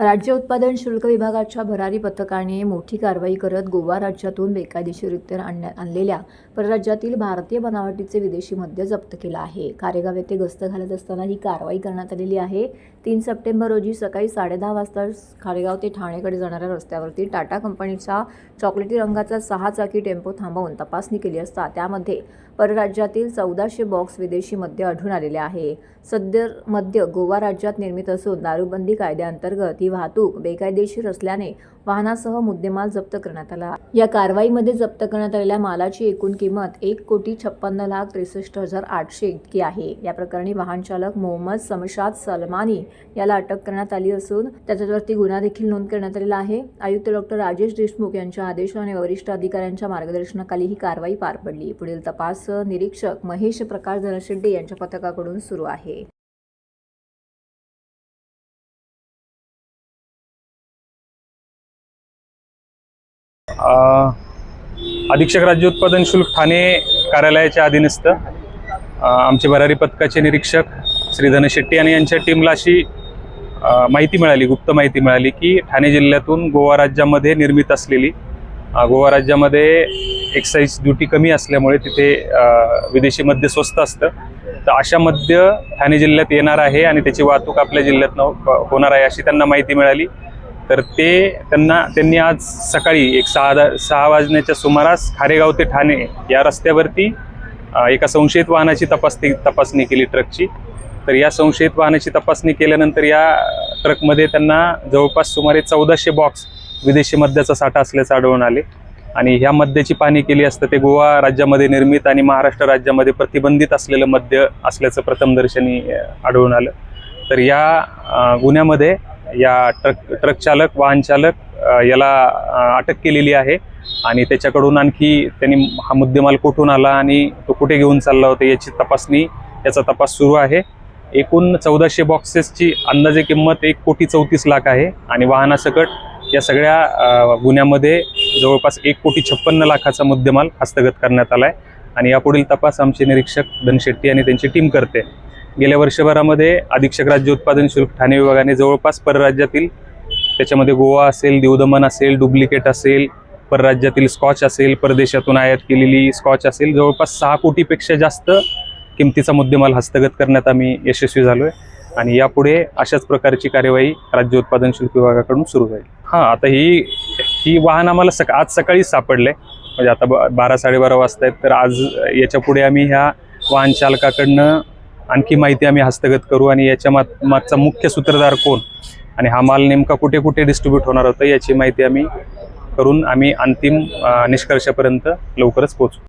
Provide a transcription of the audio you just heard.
राज्य उत्पादन शुल्क विभागाच्या भरारी पथकाने मोठी कारवाई करत गोवा राज्यातून बेकायदेशीररित्या आणण्यात आणलेल्या परराज्यातील भारतीय बनावटीचे विदेशी मद्य जप्त केला आहे. कारेगाव येथे गस्त घालत असताना ही कारवाई करण्यात आलेली आहे. तीन सप्टेंबर रोजी सकाळी साडेदहा वाजता खारेगाव ते ठाणेकडे जाणाऱ्या रस्त्यावरती टाटा कंपनीचा चॉकलेटी रंगाचा सहा चाकी टेम्पो थांबवून तपासणी केली असता त्यामध्ये परराज्यातील चौदाशे बॉक्स विदेशी मद्य आढळून आलेले आहे. सद्य मद्य गोवा राज्यात निर्मित असून दारूबंदी कायद्याअंतर्गत ही वाहतूक बेकायदेशीर असल्याने वाहनासह मुद्देमाल जप्त करण्यात आला. या कारवाईमध्ये जप्त करण्यात आलेल्या मालाची एकूण किंमत एक कोटी छप्पन्न लाख त्रेसष्ट हजार आठशे इतकी आहे. या प्रकरणी वाहन चालक मोहम्मद समशाद सलमानी याला अटक करण्यात आली असून त्याच्यावरती गुन्हा देखील नोंद करण्यात आलेला आहे. आयुक्त डॉक्टर राजेश देशमुख यांच्या आदेशाने वरिष्ठ अधिकाऱ्यांच्या मार्गदर्शनाखाली ही कारवाई पार पडली. पुढील तपास निरीक्षक महेश प्रकाश धनशेट्टी यांच्या पथकाकडून सुरू आहे. अधीक्षक राज्य उत्पादन शुल्क ठाणे कार्यालयाच्या अधीनस्थ आमचे भरारी पथकाचे निरीक्षक श्री धनशेट्टी आणि यांच्या टीमला अशी माहिती मिळाली गुप्त माहिती मिळाली की ठाणे जिल्ह्यातून गोवा राज्यामध्ये निर्मित असलेली गोवा राज्यामध्ये एक्साईज ड्युटी कमी असल्यामुळे तिथे विदेशी मद्य स्वस्त असतं. तर अशा मद्य ठाणे जिल्ह्यात येणार आहे आणि त्याची वाहतूक आपल्या जिल्ह्यात हो-, होणार आहे अशी त्यांना माहिती मिळाली. तर ते त्यांना त्यांनी आज सकाळी एक सहा सहा वाजण्याच्या सुमारास खारेगाव ते ठाणे या रस्त्यावरती एका संशयित वाहनाची तपासणी तपासणी केली ट्रकची. तर या संशयित वाहनाची तपासणी केल्यानंतर या ट्रकमध्ये त्यांना जवळपास सुमारे चौदाशे बॉक्स विदेशी मद्याचा साठा असल्याचं आढळून आले. आणि ह्या मद्याची पाहणी केली असता ते गोवा राज्यामध्ये निर्मित आणि महाराष्ट्र राज्यामध्ये प्रतिबंधित असलेलं मद्य असल्याचं प्रथमदर्शनी आढळून आलं. तर या गुन्ह्यामध्ये या ट्रक ट्रक चालक वाहन चालक याला अटक केलेली आहे. आणि त्याच्याकडून आणखी त्यांनी हा मुद्देमाल कुठून आला आणि तो कुठे घेऊन चालला होता याची तपासणी याचा तपास सुरू आहे. एकूण चौदाशे बॉक्सेसची अंदाजे किंमत एक कोटी चौतीस लाख आहे. आणि वाहनासकट या सगळ्या गुन्ह्यामध्ये जवळपास एक कोटी छप्पन्न लाखाचा मुद्देमाल हस्तगत करण्यात आला आहे आणि यापुढील तपास आमचे निरीक्षक धनशेट्टी आणि त्यांची टीम करते. गेल्या वर्षभरामध्ये अधीक्षक राज्य उत्पादन शुल्क ठाणे विभागाने जवळपास परराज्यातील त्याच्यामध्ये गोवा असेल दीवदमन असेल डुप्लिकेट असेल परराज्यातील स्कॉच असेल परदेशातून आयात केलेली स्कॉच असेल जवळपास सहा कोटीपेक्षा जास्त किमतीचा मुद्देमाल हस्तगत करण्यात आम्ही यशस्वी झालो आहे आणि यापुढे अशाच प्रकारची कार्यवाही राज्य उत्पादन शुल्क विभागाकडून सुरू होईल हां आता ही ही वाहन आम्हाला सका आज सकाळीच सापडले. म्हणजे आता ब- बारा साडेबारा वाजता आहेत तर आज याच्यापुढे आम्ही ह्या वाहन चालकाकडनं आणखी माहिती आम्ही हस्तगत करू आणि याच्या माग मागचा मुख्य सूत्रधार कोण आणि हा माल नेमका कुठे कुठे डिस्ट्रीब्यूट होणार होता याची माहिती आम्ही करून आम्ही अंतिम निष्कर्षापर्यंत लवकरच पोहोचू.